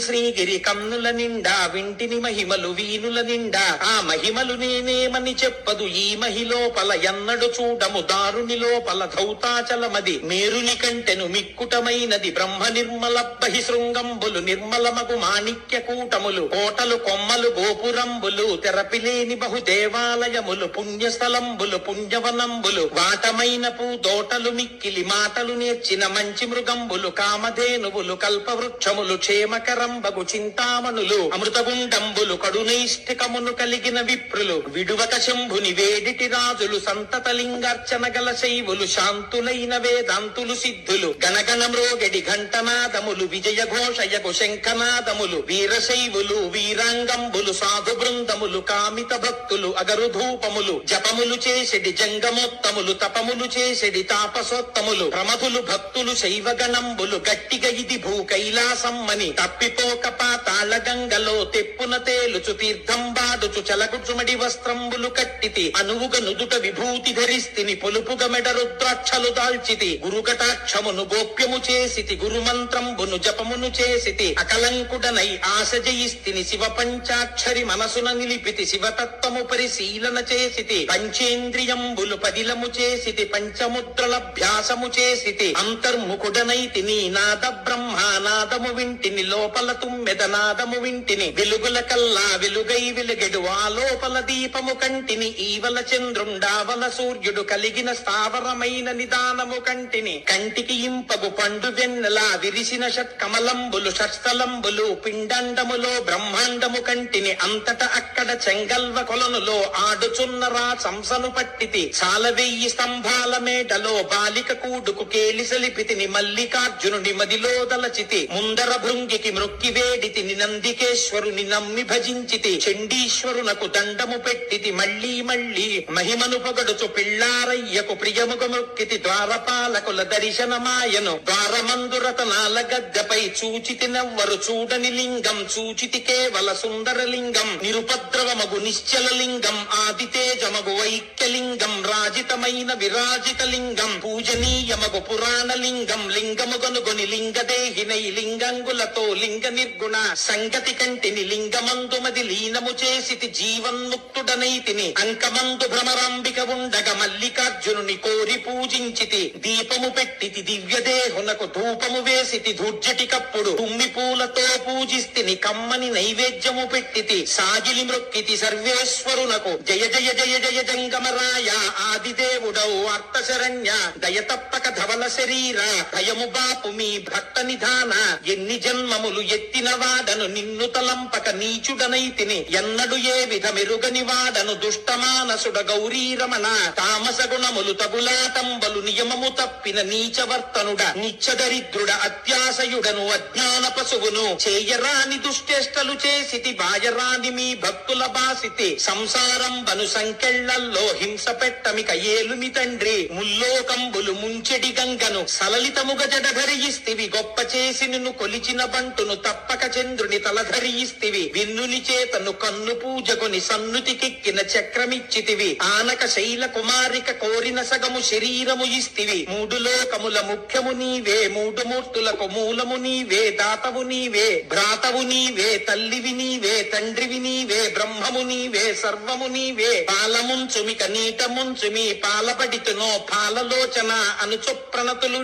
శ్రీగిరి కన్నుల నిండా వింటిని మహిమలు వీనుల నిండా. ఆ మహిమలు నేనేమని చెప్పదు ఈ మహిలోపల ఎన్నడు చూడము. దారుని లోపల ధౌతాచలమది మేరుని కంటెను మిక్కుటమైనది. బ్రహ్మ నిర్మల బహి శృంగంబులు నిర్మలమగు మాణిక్య కూటములు. కోటలు కొమ్మలు గోపురంబులు తెరపిలేని బహు దేవాలయములు పుణ్యస్థలంబులు పుణ్యవనంబులు. వాటమైన పూదోటలు మిక్కిలి మాటలు నేర్చిన మంచి మృగంబులు కామధేనువులు కల్పవృక్షములు రంభగు చింతామణులు అమృతగుండంబులు కడునైష్ఠికమును కలిగిన విప్రులు విడువక శంభుని వేడిటి రాజులు సంతత లింగార్చన గల శైవులు శాంతులైన వేదాంతులు సిద్ధులు గణగణ మ్రోగడి ఘంటనాదములు విజయ ఘోషయగు శంఖనాదములు వీరశైవులు వీరాంగంబులు సాధు బృందములు కామిత భక్తులు అగరు ధూపములు జపములు చేసెడి జంగమోత్తములు తపములు చేసెడి తాపసోత్తములు ప్రమధులు భక్తులు శైవగణంబులు గట్టిగ ఇది భూ కైలాసమ్మని తప్పిపోక పాతాళ గంగలో తెప్పున తేలుచు తీర్థం బాదుచు చలగుచుమడి వస్త్రంబులు కట్టితి. అనువుగ నుదుట విభూతి ధరిస్తిని పొలుపుగ మెడ రుద్రాక్షలు దాల్చితి. గురు కటాక్షమును గోప్యము చేసితి. గురు మంత్రంబును జపమును చేసితి. అకలంకుడనై ఆశ జయిస్తిని శివ పంచాక్షరి మనసున నిలిపితి. శివతత్వము పరిశీలన చేసితి. పంచేంద్రియంబులు పదిలము చేసితి. పంచముద్రలభ్యాసము చేసితి. అంతర్ముఖుడనైతి నీ నాద బ్రహ్మానాదము వింటిని లోపల తుమ్మెద నాదము వింటిని వెలుగుల కల్లా వెలుగై వెలుగెడు ఆ లోపల దీపము కంటిని ఈవల చంద్రుండావల సూర్యుడు కలిగిన స్థావరమైన నిదానము కంటిని కంటికి ఇంపగు పండు వెన్నెలా విరిసిన షట్కమలంబులు షట్స్థలంబులు పిండండములో బ్రహ్మాండము కంటిని అంతట అక్కడ చెంగల్వ కొలనులో ఆడుచున్నరా సంసను పట్టితి చాల వెయ్యి స్తంభాల మేటలో బాలిక కూడుకు కేలిసలిపితిని మల్లికార్జునుడి మదిలో దలచితి ముందర భృంగికి మృగ నొక్కివేడితి నందికేశ్వరుని నమ్మి భజించితి. చండీశ్వరునకు దండము పెట్టితి. మళ్ళీ మళ్ళీ మహిమను పొగడుచు పిళ్ళారయ్యకు ప్రియముగ మొక్కితి. ద్వారపాలకుల దర్శనమాయను. ద్వారమందురతనాల గద్దపై చూచితి నవ్వరు. చూడని లింగం చూచితి కేవల సుందర లింగం నిరుపద్రవమగు నిశ్చల లింగం ఆదితేజమగు వైక్యలింగం. రాజితమైన విరాజిత లింగం పూజనీయమగు పురాణ లింగం లింగము గనుగొని లింగదేహినై లింగంగులతో లింగ నిర్గుణ సంగతి కంటిని లింగమందుమది లీనము చేసితి జీవన్ముక్తుడనైతిని అంకమందు భ్రమరాంబిక ఉండగ మల్లికార్జునుని కోరి పూజించితి. దీపము పెట్టితి దివ్యదేహునకు ధూపము వేసితి ధూర్జటికప్పుడు తుమ్మి పూలతో పూజిస్తిని కమ్మని నైవేద్యము పెట్టితి. సాగిలి మృక్కితి సర్వేశ్వరునకు. జయ జయ జయ జయ జంగమరాయ ఆదిదేవుడౌ అర్థశరణ్య దయతప్పక ధవల శరీర. భయము బాపు మీ భక్త నిధాన. ఎన్ని జన్మములు ఎత్తిన వాడను నిన్ను తలంపక నీచుడనైతిని ఎన్నడు ఏ విధమెరుగని వాడను దుష్టమానసుడ గౌరీరమణ తామస గుణములు తగులాటంబలు నియమము తప్పిన నీచవర్తనుడ నిత్యదరిద్రుడ అత్యాశయుడను అజ్ఞాన పశువును చేయరాని దుష్టేష్టలు చేసితి బాయరాని మీ భక్తుల బాసితి సంసారం బను సంకెళ్ళల్లో హింస పెట్టమిక ఏలుమి తండ్రి ముల్లోకంబులు ముంచెడి గంగను సలలితముగ జడధరియిస్తివి గొప్ప చేసి నిన్ను కొలిచిన బంటును తప్పక చంద్రుని తలధరియిస్తివి విన్నుని చేతను కన్ను పూజకొని సన్నుతికెక్కిన చక్రమిచ్చితివి. ఆనక శైల కుమారిక కోరిన సగము శరీరము ఇస్తివి. మూడు లోకముల ముఖ్యము నీవే మూడు మూర్తులకు మూలము నీవే దాతవు నీవే భ్రాతవు నీవే తల్లివి నీవే తండ్రివి నీవే బ్రహ్మము నీవే సర్వము నీవే. పాలముంచుమిక నీటముంచుమి పాలపడితునో పాలలోచన అనుచు ప్రణతులు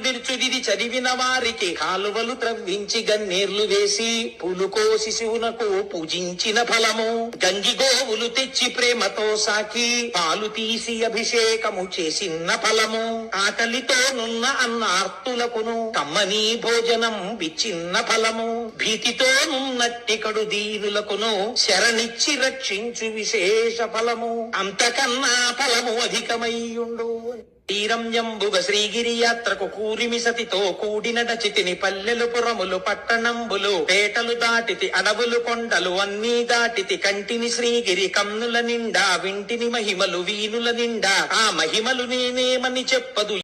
చదివిన వారికి. కాలువలు త్రవ్వించి గన్నేర్లు చేసి పులుకో శిశువునకు పూజించిన ఫలము. గంగి గోవులు తెచ్చి ప్రేమతో సాకి పాలు తీసి అభిషేకము చేసిన ఫలము. ఆకలితో నున్న అన్నార్తులకును కమ్మని భోజనం విచ్చిన్న ఫలము. భీతితో నున్నట్టికడు దీనులకును శరణిచ్చి రక్షించు విశేష ఫలము. అంతకన్నా ఫలము అధికమయ్యుండు. శ్రీరంజంబుగ శ్రీగిరి యాత్రకు కూరిమి సతితో కూడిన చితిని పల్లెలు పురములు పట్టణంబులు పేటలు దాటితి అడవులు కొండలు అన్నీ దాటితి కంటిని శ్రీగిరి కన్నుల నిండా వింటిని మహిమలు వీనుల నిండా ఆ మహిమలు నేనేమని చెప్పదు